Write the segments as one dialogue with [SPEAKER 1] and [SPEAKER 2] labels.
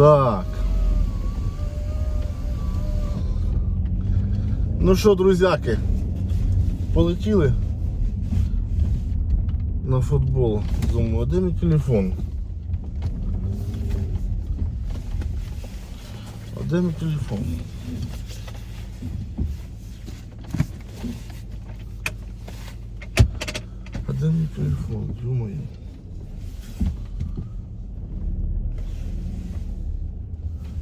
[SPEAKER 1] Так. Ну що, друзяки, полетіли на футбол. Думаю, де мій телефон? А де мій телефон? А де мій телефон? Думаю.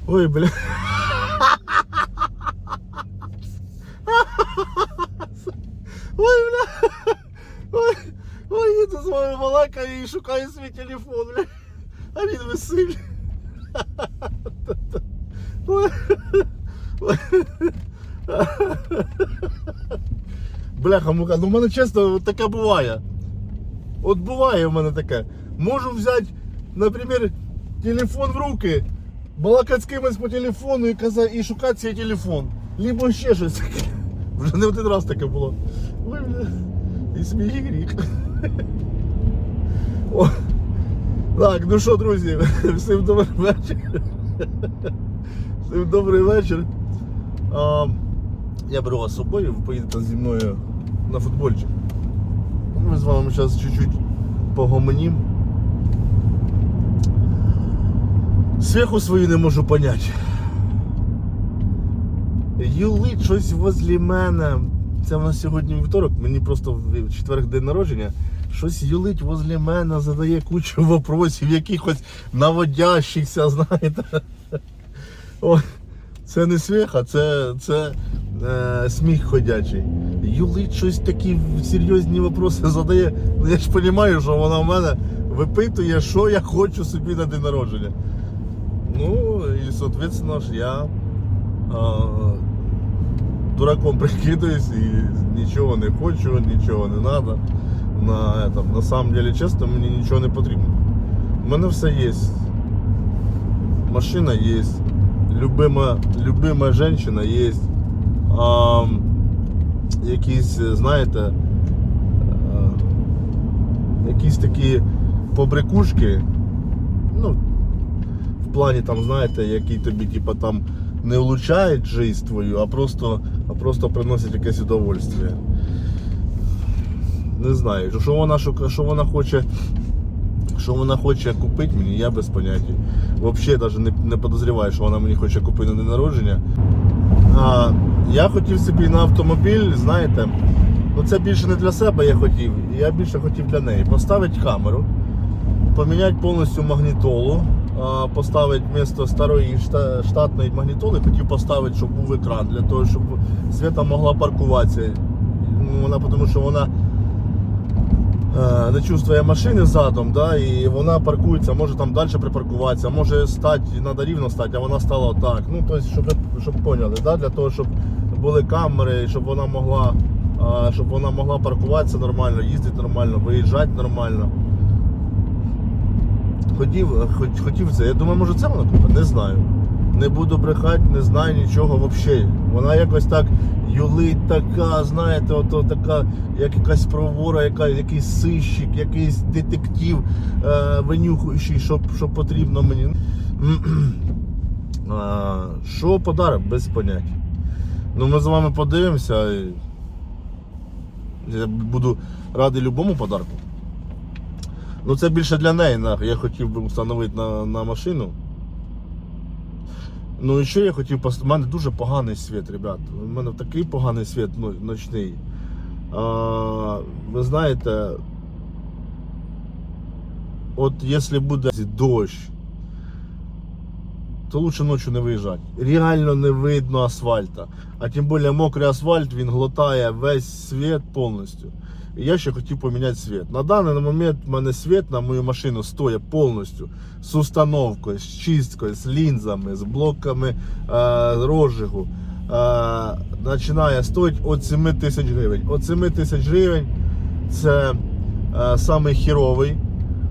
[SPEAKER 1] Ой, бля. Ой, бля. Ой, ой, я тут з вами балакаю і шукаю свій телефон, бля. А він висить. Ой. Ой. Бляха, мука, ну в мене чесно от таке буває. От буває в мене таке. Можу взяти, наприклад, телефон в руки, Балакати з кимось по телефону і казати, і шукати цей телефон. Либо ще щось таке. Вже не один раз таке було. Ой, бля. І сміх і гріх. Так, ну що, друзі, всім добрий вечір. Всім добрий вечір. А, я беру вас з собою, ви поїдете зі мною на футбольчик. Ми з вами зараз чуть-чуть погомонім. Смеху свою не можу понять. Юлить щось возле мене. Це в нас сьогодні вівторок, мені просто в четверг день народження. Щось юлить возле мене, задає кучу вопросів, якихось наводящихся, знаєте. Ой, це не сміх, а це, це е, сміх ходячий. Юлить щось такі серйозні вопроси задає. Ну, Я ж розумію, що вона в мене випитує, що я хочу собі на день народження. Ну і соответственно я а, дураком прикидаюсь і нічого не хочу, нічого не треба. На, этом, на самом деле, чесно, мені нічого не потрібно. У мене все є. Машина є. Любима, любима жінка є. А, якісь, знаєте, е, якісь такі побрикушки. В плані там, знаєте, які тобі типа там не влучають жизнь твою, а просто, а просто приносять якесь удовольствие. Не знаю, що вона шука, що вона хоче. Що вона хоче купити мені, я без поняття. Взагалі навіть не, не подозріваю, що вона мені хоче купити на день народження. А, я хотів собі на автомобіль, знаєте, ну це більше не для себе я хотів, я більше хотів для неї. Поставити камеру, поміняти повністю магнітолу, поставити вмісто старої шта- штатної магнітоли, хотів поставити, щоб був екран, для того, щоб Свята могла паркуватися. Ну, Вона, тому що вона е, не чувствує машини задом, да, і вона паркується, може там далі припаркуватися, може стати, треба рівно стати, а вона стала отак. Ну, тобто, щоб, щоб поняли, да, для того, щоб були камери, щоб вона могла, щоб вона могла паркуватися нормально, їздити нормально, виїжджати нормально. Хотів, хоч, хотів це. Я думаю, може це вона купить? Не знаю. Не буду брехати, не знаю нічого взагалі. Вона якось так юлить така, знаєте, ото така, як якась провора, яка, якийсь сищик, якийсь детектив е, винюхуючий, що, що потрібно мені. А, що подарок? Без поняття. Ну ми з вами подивимося. Я буду радий любому подарку. Ну це більше для неї, я хотів би встановити на, на машину. Ну і ще я хотів. У мене дуже поганий світ, ребят. У мене такий поганий світ ну, ночний. А, ви знаєте, от якщо буде дощ, то лучше ночью не виїжджати. Реально не видно асфальта. А тим більше мокрий асфальт, він глотає весь світ повністю. Я ще хотів поміняти світ. На даний момент в мене світ на мою машину стоїть повністю з установкою, з чисткою, з лінзами, з блоками е, розжигу. Е, починає стоїть від 7 тисяч гривень. От 7 тисяч гривень це е, самий хіровий.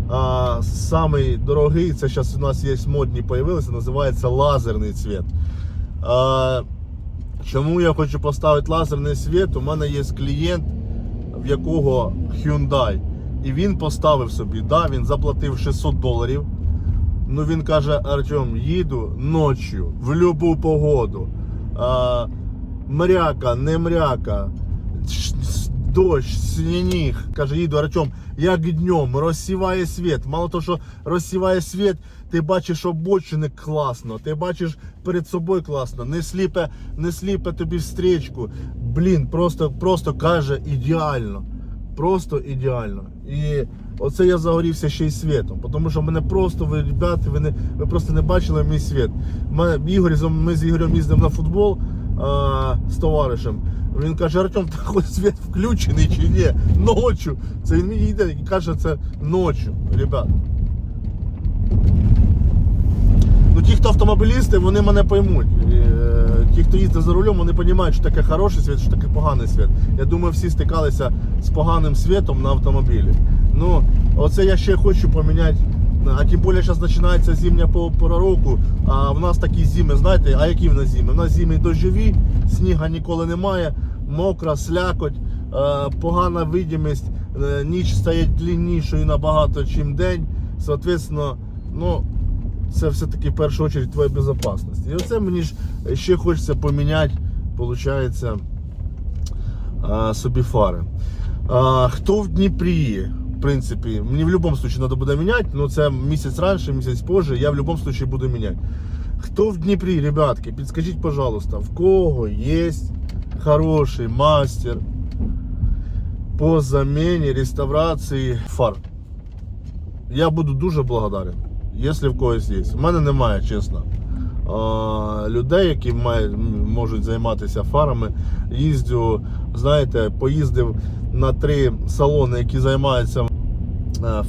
[SPEAKER 1] А самий дорогий, це зараз у нас є модні появилися, називається лазерний цвіт. А, чому я хочу поставити лазерний світ? У мене є клієнт, в якого Hyundai. І він поставив собі, да, він заплатив 600 доларів Ну він каже, Артем, їду ночі, в любу погоду. А, мряка, не мряка, дощ, сніг. Каже, їду, Артем, як днем, розсіває світ. Мало того, що розсіває світ, ти бачиш обочини класно, ти бачиш перед собою класно, не сліпе, не сліпе тобі встрічку. Блін, просто, просто каже ідеально. Просто ідеально. І оце я загорівся ще й світом. Тому що мене просто, ви, ребята, ви, не, ви просто не бачили мій світ. Мене, Ігор, ми з Ігорем їздимо на футбол а, з товаришем. Він каже, Артем, та хоч світ включений чи ні? Ночі. Це він мені йде і каже, це ночі, ребят. Ну, ті, хто автомобілісти, вони мене поймуть. Е, ті, хто їздить за рулем, вони розуміють, що таке хороший світ, що таке поганий світ. Я думаю, всі стикалися з поганим світом на автомобілі. Ну, оце я ще хочу поміняти. А тим більше зараз починається зимня пора року. А в нас такі зими, знаєте, а які в нас зими? У нас зими дощові, сніга ніколи немає, мокра, слякоть, е, погана видимість, е, ніч стає длиннішою набагато, ніж день. Соответственно, ну, це все-таки в першу чергу твоя безпечність. І оце мені ж ще хочеться поміняти, виходить, собі фари. Хто в Дніпрі? В принципі, мені в будь-якому випадку треба буде міняти, ну це місяць раніше, місяць позже, я в будь-якому випадку буду міняти. Хто в Дніпрі, ребятки, підскажіть, пожалуйста, в кого є хороший мастер по заміні, реставрації фар? Я буду дуже благодарен, якщо в когось є. У мене немає, чесно. Людей, які мають, можуть займатися фарами. Їздю, знаєте, поїздив на три салони, які займаються е,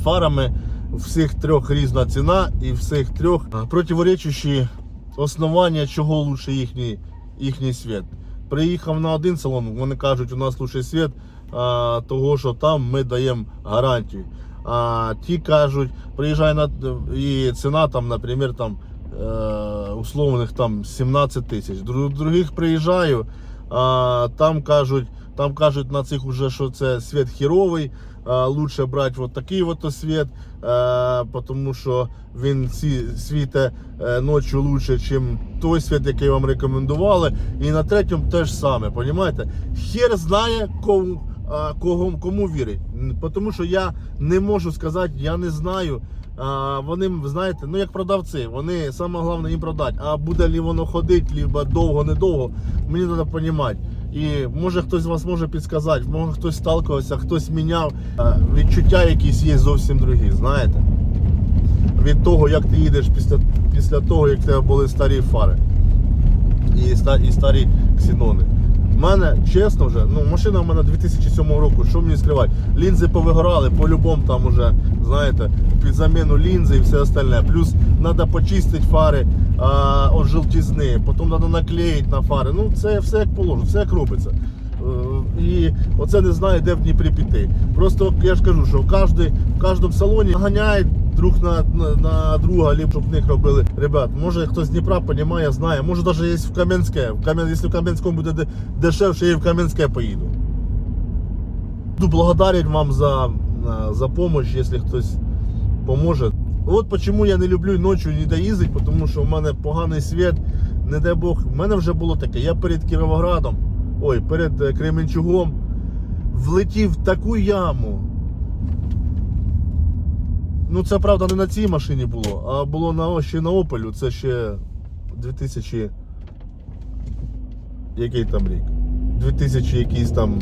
[SPEAKER 1] фарами. Всіх трьох різна ціна і всіх трьох е, противоречущі основання, чого лучше їхній, їхній світ. Приїхав на один салон, вони кажуть, у нас лучший світ, а, того що там ми даємо гарантію. А ті кажуть, приїжджай на і ціна там, наприклад, там е, условних там 17 тисяч. Дру- Других приїжджаю, а там кажуть, там кажуть на цих уже, що це світ хіровий. Лучше брати вот такий вот світ, тому що він світе е, ночі лучше, ніж той світ, який вам рекомендували. І на третьому теж саме, понімаєте? Хер знає, кому, кого, кому вірить. Тому що я не можу сказати, я не знаю. А, вони, знаєте, ну як продавці, вони саме головне їм продати. А буде лі воно ходити, либо довго, недовго, мені треба розуміти. І може хтось вас може підказати, може хтось сталкувався, хтось міняв. Відчуття якісь є зовсім другі, знаєте. Від того, як ти їдеш після, після того, як в тебе були старі фари і, і старі ксенони. У мене, чесно вже, ну машина в мене 2007 року, що мені скривати? Лінзи повигорали, по-любому там уже, знаєте, під заміну лінзи і все остальне. Плюс треба почистити фари а, від желтизни, потім треба наклеїти на фари. Ну це все як положено, все як робиться. Е, І оце не знаю, де в Дніпрі піти. Просто я ж кажу, що в кожному салоні ганяють друг на, на, на друга, ліп, щоб них робили. Ребят, може хтось з Дніпра розуміє, знає, може навіть є в Кам'янське. В Кам'ян, якщо в Кам'янському буде дешевше, я і в Кам'янське поїду. Буду благодарен вам за, за помощь, якщо хтось поможе. От почему я не люблю ночі ніде їздити, тому що в мене поганий світ, не дай Бог. У мене вже було таке. Я перед Кіровоградом, ой, перед е, Кременчугом влетів в таку яму. Ну, це правда не на цій машині було, а було на ще на Опелю. Це ще 2000. Який там рік? 2000 якийсь там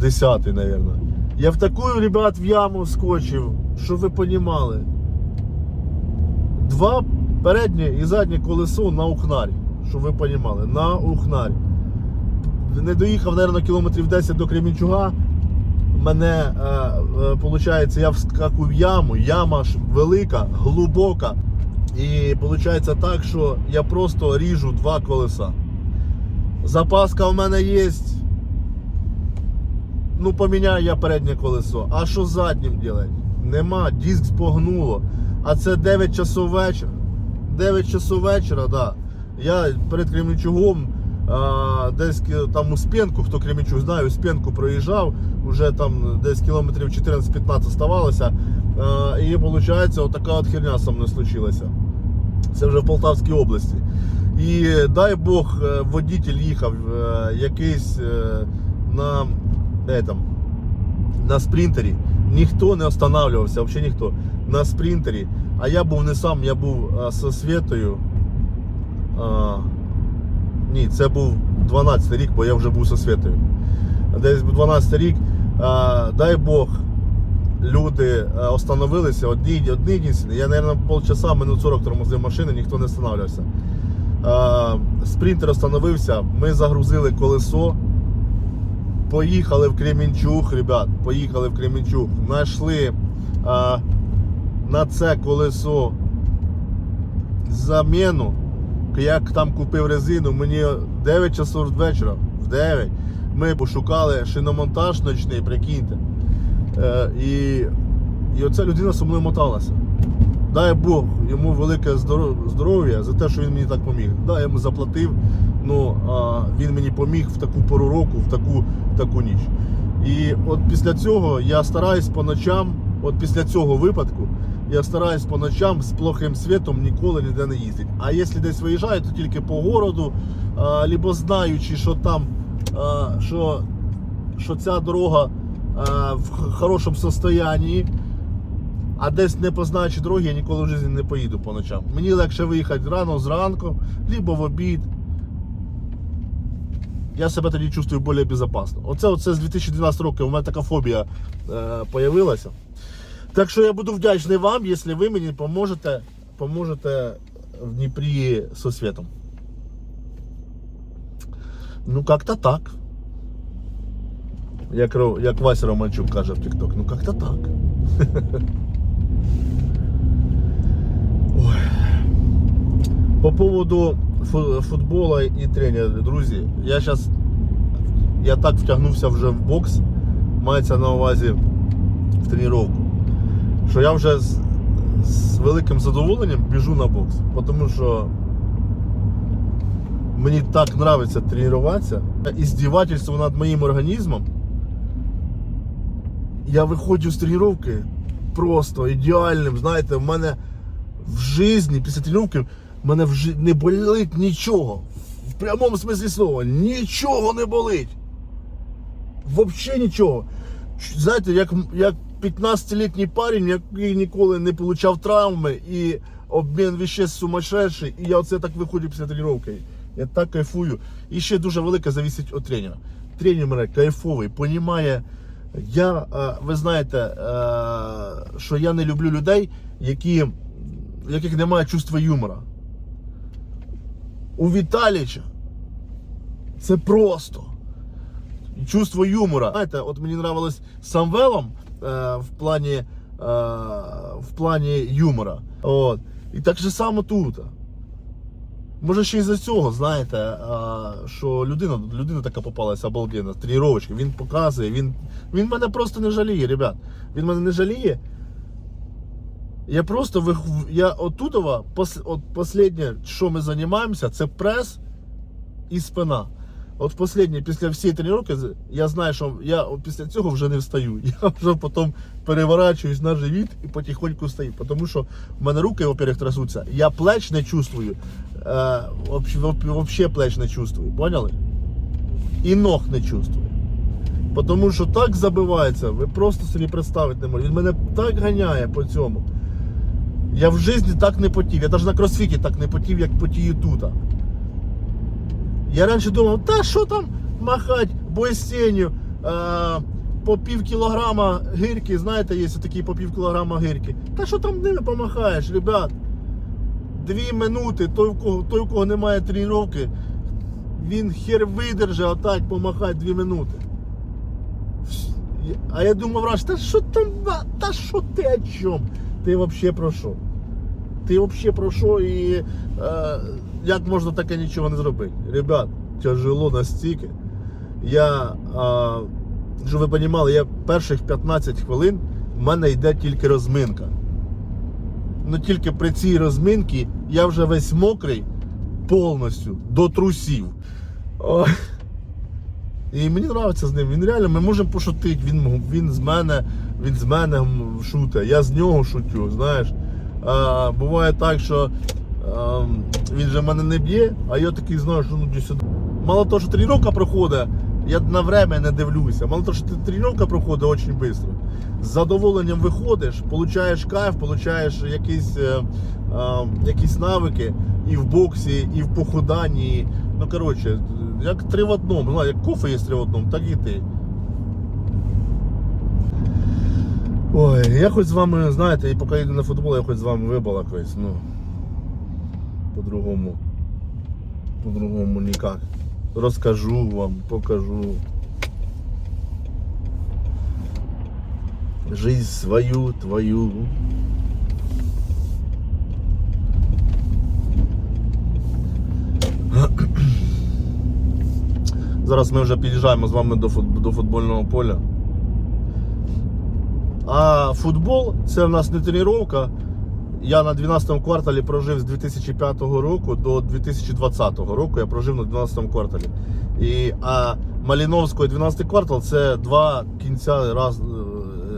[SPEAKER 1] 10, мабуть. Я в таку, ребят, в яму вскочив, щоб ви понімали. Два переднє і заднє колесо на ухнарі. Щоб ви понімали, на ухнарі. Не доїхав, мабуть, кілометрів 10 до Кремінчуга. Мене, виходить, я вскакую в яму, яма ж велика, глибока. І виходить так, що я просто ріжу два колеса. Запаска в мене є. Ну, поміняю я переднє колесо. А що заднім делать? Нема, диск спогнуло. А це 9 часов вечора. 9 часов вечора, да. Я перед Кременчугом десь там Успенку, хто Кременчуг знає, Успенку проїжджав, вже там десь кілометрів 14-15 ставалося. І виходить, отака от херня со мною случилася. Це вже в Полтавській області. І дай Бог, е, водитель їхав е, якийсь е, на, де там, на спринтері. Ніхто не останавливався, взагалі ніхто. На спринтері. А я був не сам, я був зі Світою. Ні, це був 12 рік, бо я вже був зі Світою. Десь був 12 рік. А, дай Бог, люди остановилися, одні, одні єдині. Я, мабуть, полчаса, минут 40 тормозив машини, ніхто не останавливався. Спринтер остановився, ми загрузили колесо. Поїхали в Кременчуг, ребят, поїхали в Кременчуг. Знайшли на це колесо заміну. Як там купив резину, мені 9 часов вечора, в 9. Ми пошукали шиномонтаж ночний, прикиньте. Е, і, і оця людина со мною моталася. Дай Бог йому велике здоров'я за те, що він мені так поміг. Да, я йому заплатив, ну а він мені поміг в таку пору року, в таку, в таку ніч. І от після цього я стараюсь по ночам, от після цього випадку, я стараюсь по ночам з плохим світом ніколи ніде не їздити. А якщо десь виїжджаю, то тільки по городу, а, либо знаючи, що там, що, що ця дорога в хорошому состоянні. А десь не позначі дороги, я ніколи в житті не поїду по ночам. Мені легше виїхати рано зранку, либо в обід. Я себе тоді чувствую більш безпечно. Оце, оце з 2012 року у мене така фобія е. Так що я буду вдячний вам, якщо ви мені поможете, поможете в Дніпрі зі світом. Ну, как-то так. Як, Ро- як Вася Романчук каже в TikTok, ну как-то так. Ой. По поводу фу- футбола і тренера, друзі, я зараз я так втягнувся вже в бокс, мається на увазі в тренування, Що я вже з, з великим задоволенням біжу на бокс, тому що мені так подобається тренуватися. Іздівательство над моїм організмом. Я виходжу з тренування просто ідеальним. Знаєте, в мене в житті після тренування в мене в не болить нічого. В прямому смислі слова, нічого не болить. Взагалі нічого. Знаєте, як, як 15-літній парень, який ніколи не отримав травми і обмін веществ сумасшедший, і я оце так виходжу після тренування. Я так кайфую. І ще дуже велике залежить від тренера. Тренер мене кайфовий, понімає. Я, е, ви знаєте, е, що я не люблю людей, які, яких немає чувства юмора. У Віталіча це просто чувство юмора. Знаєте, от мені нравилось Самвелом в плані, е, в плані юмора. От. І так же само тут. Може ще й за цього, знаєте, що людина, людина така попалася обалденна, тренувачка, він показує, він, він мене просто не жаліє, ребят. Він мене не жаліє. Я просто вих- я отутова, от последнє, що ми займаємося, це прес і спина. От последнє, після всієї тренування, я знаю, що я після цього вже не встаю. Я вже потім переворачуюсь на живіт і потихоньку встаю. Тому що в мене руки, во-первых, трясуться, я плеч не чувствую. Е, Взагалі плеч не чувствую, поняли? І ног не чувствую. Тому що так забивається, ви просто собі представити не можете. Він мене так ганяє по цьому. Я в житті так не потів. Я навіть на кросфіті так не потів, як потію тут. Я раніше думав, та що там махать бойстеню, е, по пів кілограма гирки, знаєте, є такі по пів кілограма гирки. Та що там ними помахаєш, ребят? Дві минути, той, у кого, той, у кого немає тренування, він хер видержить отак помахати дві минути. А я думав, раз, та що там, та що ти о чому? Ти взагалі про що? Ти взагалі про що і е, як можна таке нічого не зробити? Ребят, тяжело настільки. Я, е, щоб ви розуміли, я перших 15 хвилин в мене йде тільки розминка. Ну тільки при цій розминці я вже весь мокрий повністю до трусів. Ой. І мені подобається з ним. Він реально, ми можемо пошутити. Він, він з мене, він з мене м, я з нього шутю, знаєш. А, буває так, що він же мене не б'є, а я такий знаю, що ну сюди. Мало того, що тренування проходить, я на время не дивлюся. Мало того, що тренування проходить дуже швидко. З задоволенням виходиш, получаєш кайф, получаєш якісь, е, а, якісь навики і в боксі, і в похуданні. Ну, коротше, як три в одному. Ну, як кофе є три в одному, так і ти. Ой, я хоч з вами, знаєте, і поки йду на футбол, я хоч з вами вибалакаюсь, ну. По-другому. По-другому ніяк. Розкажу вам, покажу. Жизнь свою, твою. Зараз ми вже під'їжджаємо з вами до, до футбольного поля. А футбол це в нас не тренування. Я на 12 кварталі прожив з 2005 року до 2020 року. Я прожив на 12 кварталі. І, а Маліновського і 12 квартал це два кінця раз, е,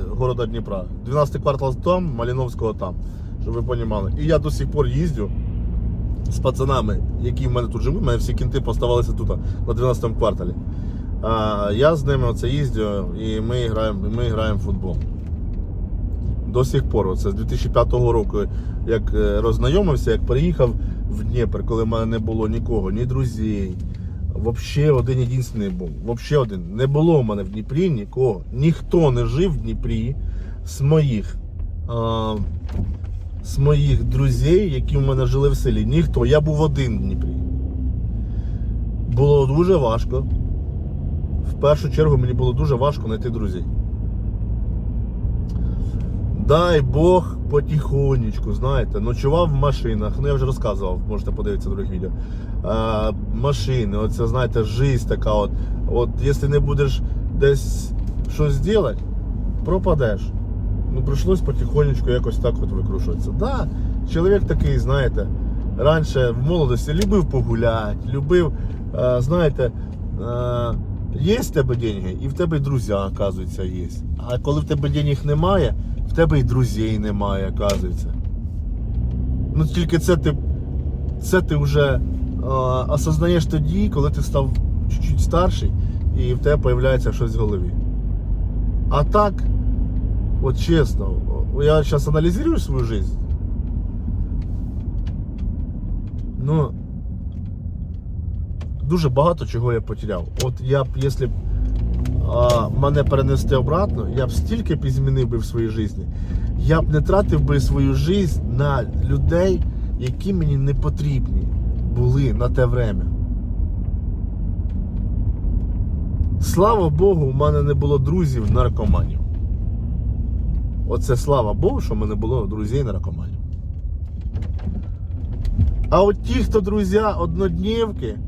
[SPEAKER 1] города Дніпра. 12 квартал там, Маліновського там. Щоб ви розуміли. І я до сих пор їздю з пацанами, які в мене тут живуть. У мене всі кінти поставалися тут, на 12 кварталі. А я з ними оце їздю і ми граємо, ми граємо в футбол. До сих пор, оце з 2005 року, як е, роззнайомився, як приїхав в Дніпр, коли в мене не було нікого, ні друзів. Взагалі один єдиний був. Взагалі один. Не було в мене в Дніпрі нікого. Ніхто не жив в Дніпрі з моїх. А, з моїх друзів, які в мене жили в селі. Ніхто. Я був один в Дніпрі. Було дуже важко. В першу чергу мені було дуже важко знайти друзів. Дай Бог потихонечку, знаєте, ночував в машинах. Ну я вже розказував, можете подивитися в других відео. А, машини, оце, знаєте, жизнь така от. От якщо не будеш десь щось робити, пропадеш. Ну, прийшлось потихонечку якось так от викрушуватися. Да, чоловік такий, знаєте, раніше в молодості любив погуляти, любив, е, знаєте, е, є в тебе деньги, і в тебе друзі, оказується, є. А коли в тебе денег немає, тебе і друзів немає, оказується. Ну тільки це ти, це ти вже е, осознаєш тоді, коли ти став чуть-чуть старший і в тебе з'являється щось в голові. А так, от чесно, я зараз аналізую свою жизнь. Ну, дуже багато чого я потеряв. От я б, якщо б мене перенести обратно, я б стільки б змінив би в своїй житті. Я б не тратив би свою життя на людей, які мені не потрібні були на те время. Слава Богу, у мене не було друзів наркоманів. Оце слава Богу, що в мене було друзів наркоманів. А от ті, хто друзі однодневки,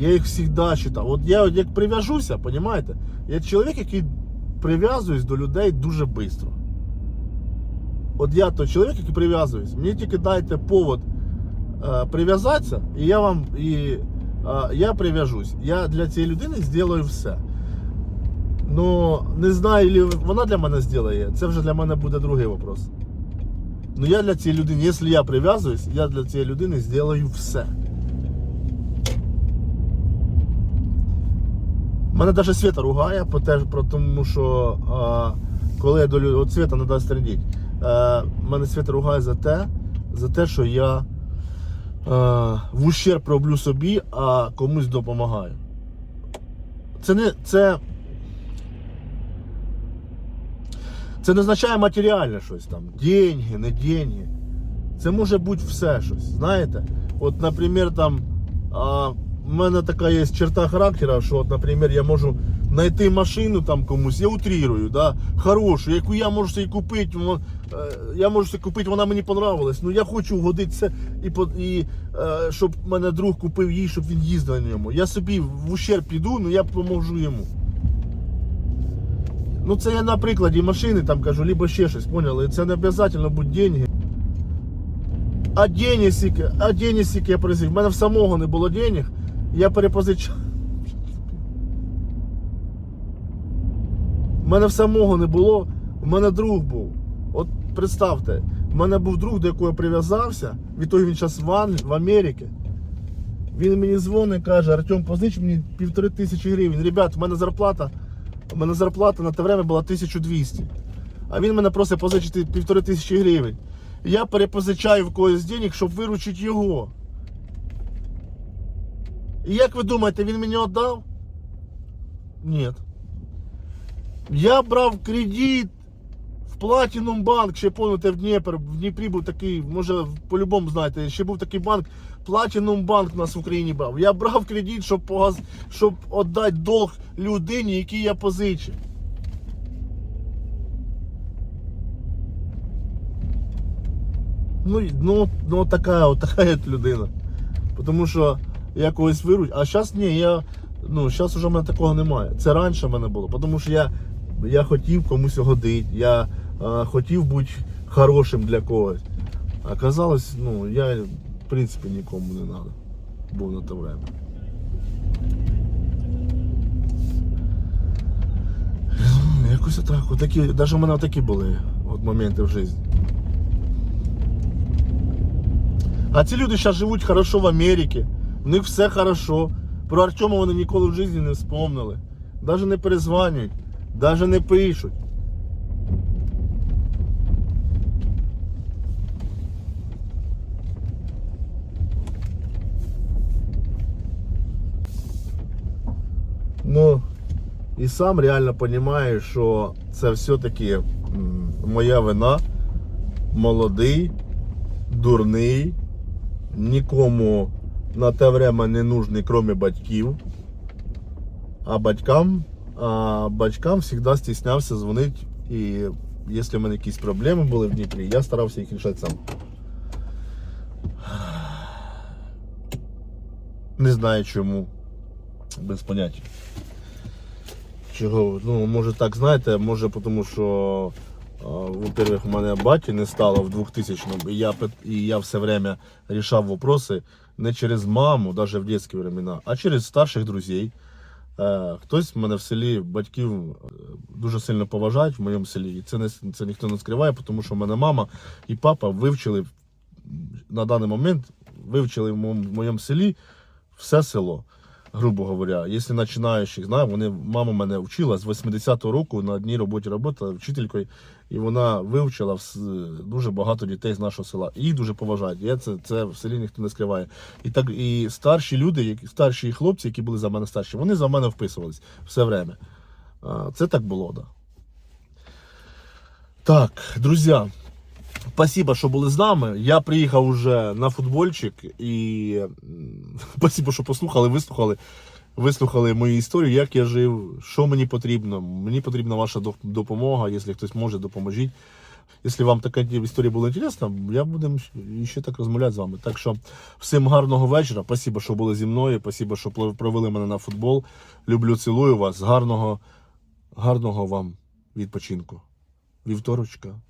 [SPEAKER 1] я їх завжди вважав. От я як прив'яжуся, розумієте? Я чоловік, який прив'язуюсь до людей дуже швидко. От я той чоловік, який прив'язуюсь. Мені тільки дайте повод е, прив'язатися, і я вам і е, я прив'яжусь. Я для цієї людини зроблю все. Ну, не знаю, чи вона для мене зробить, це вже для мене буде другий вопрос. Ну я для цієї людини, якщо я прив'язуюсь, я для цієї людини зроблю все. Мене навіть Света ругає, тому що а, коли я до людей, от Света не дасть радіть. Е, мене Света ругає за те, за те, що я е, в ущерб роблю собі, а комусь допомагаю. Це не це. Це не означає матеріальне щось там. Деньги, не деньги. Це може бути все щось. Знаєте? От, наприклад, там. А, у мене така є черта характера, що, от, наприклад, я можу знайти машину там комусь, я утрірую, да, хорошу, яку я можу собі купити, мо- е, я можу собі купити, вона мені понравилась. Ну я хочу угодитися і, і е, щоб мене друг купив їй, щоб він їздив на ньому. Я собі в ущерб піду, ну я поможу йому. Ну це я на прикладі машини там кажу, либо ще щось, поняли? Це не обов'язково будуть деньги. А денег а денег я просив. У мене в самого не було денег, я перепозичав. У мене все мого не було. У мене друг був. От представте, у мене був друг, до якого я прив'язався. Відтоді він зараз в, Ан... в Америці. Він мені дзвонить, каже, Артем, позич мені півтори тисячі гривень. Ребят, у мене зарплата, у мене зарплата на те время була 1200. А він мене просить позичити півтори тисячі гривень. Я перепозичаю в когось денег, щоб виручити його. І як ви думаєте, він мені віддав? Ні. Я брав кредит в Platinum банк, ще пам'ятаєте, в Дніпр, в Дніпрі був такий, може, по-любому знаєте, ще був такий банк, Platinum банк нас в Україні брав. Я брав кредит, щоб, погаз... щоб віддати долг людині, якій я позичив. Ну, ну, ну така, от така людина. Тому що я когось вируч. А зараз ні, я. Ну, зараз вже в мене такого немає. Це раніше в мене було. Тому що я, я хотів комусь годити, я е, хотів бути хорошим для когось. А казалось, ну, я в принципі нікому не треба. Був на те время. Ну, Якось отак. Отакі, навіть у мене такі були от моменти в житті. А ці люди зараз живуть хорошо в Америці. В них все хорошо. Про Артема вони ніколи в житті не вспомнили. Навіть не перезванюють, навіть не пишуть. Ну, і сам реально розумію, що це все-таки моя вина. Молодий, дурний, нікому на те время не нужний, кроме батьків. А батькам, а батькам завжди стіснявся дзвонити. І якщо в мене якісь проблеми були в Дніпрі, я старався їх рішати сам. Не знаю чому. Без поняття. Чого? Ну, може так, знаєте, може тому що Во-первых, у мене баті не стало в 2000-му, і я, і я все время рішав вопроси не через маму, навіть в дитячі времена, а через старших друзей. Е, Хтось мене в селі батьків е, дуже сильно поважають в моєму селі. І це, не, це ніхто не скриває, тому що в мене мама і папа вивчили на даний момент вивчили в моєму, в селі все село. Грубо говоря, якщо починаючих, знаю, вони мама мене вчила з 80-го року на одній роботі робота вчителькою, і вона вивчила дуже багато дітей з нашого села. Їх дуже поважають. Я це, це в селі ніхто не скриває. І так і старші люди, які старші хлопці, які були за мене старші, вони за мене вписувались все время. Це так було, да. Так, друзі. Спасибо, що були з нами. Я приїхав уже на футбольчик і спасибо, що послухали, вислухали, вислухали мою історію, як я жив, що мені потрібно. Мені потрібна ваша допомога. Якщо хтось може, допоможіть. Якщо вам така історія була інтересна, я буду ще так розмовляти з вами. Так що всім гарного вечора. Спасибо, що були зі мною. Спасибо, що провели мене на футбол. Люблю, цілую вас. Гарного, гарного вам відпочинку. Вівторочка.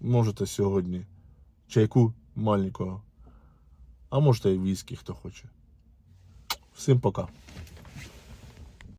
[SPEAKER 1] Можете сьогодні чайку маленького. А можете і віскі, хто хоче. Всім пока.